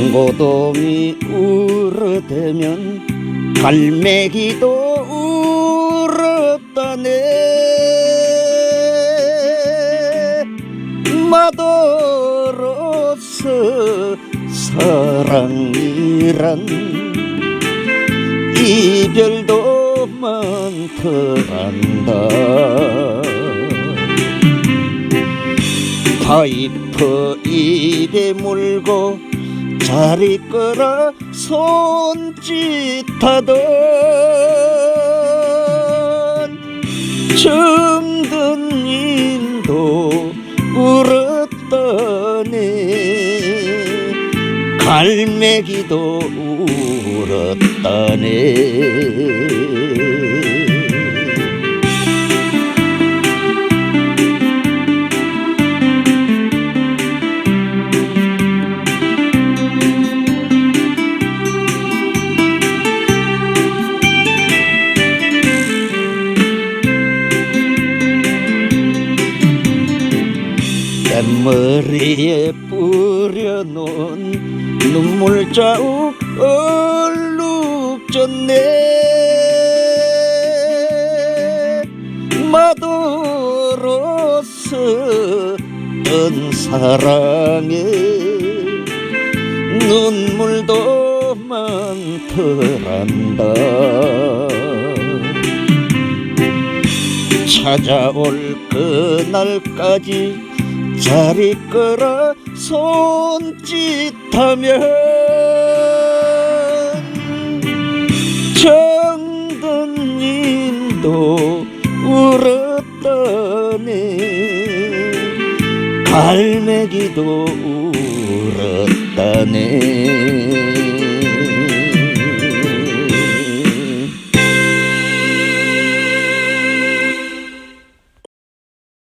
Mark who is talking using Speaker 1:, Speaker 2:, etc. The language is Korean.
Speaker 1: 청고동이 울어대면 갈매기도 울었다네. 마도로서 사랑이란 이별도 많더란다. 파이프 입에 물고 자리 끌어 손짓하던 정든 님도 울었다네 갈매기도 울었다네 뱃머리에 뿌려놓은 눈물 자국 얼룩 졌네. 마도로서 던 사랑에 눈물도 많더란다. 찾아올 그날까지 자리 끌어 손짓하면 정든님도 울었다네 갈매기도 울었다네